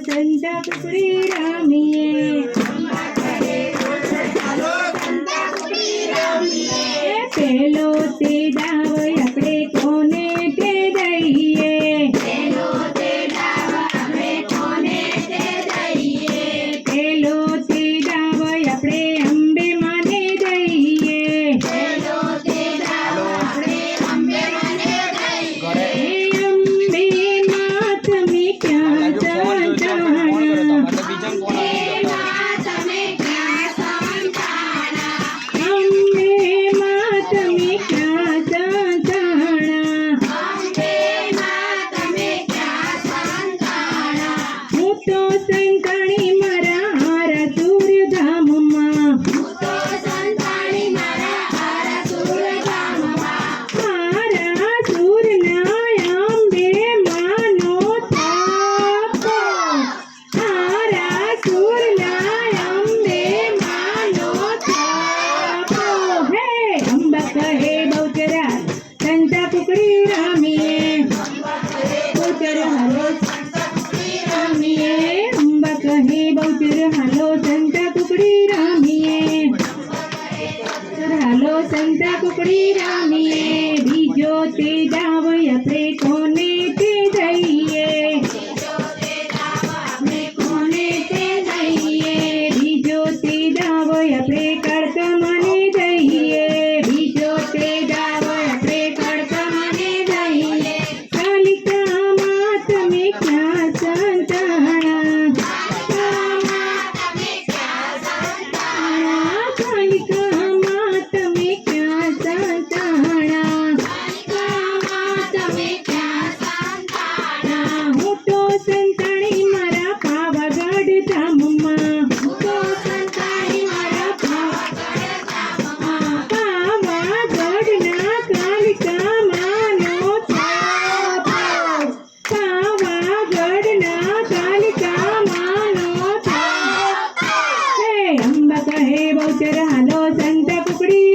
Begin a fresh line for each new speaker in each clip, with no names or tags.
જય શ્રી રામી हलो संता कुकड़ी रामी बीजो ते जावया प्रे कोने નાનો સંત કુકડી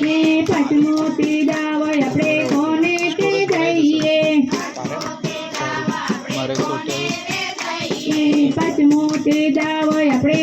ને પટમો તે દાવળ આપણે કોને તે જઈએ. પટમો તે દાવળ આપણે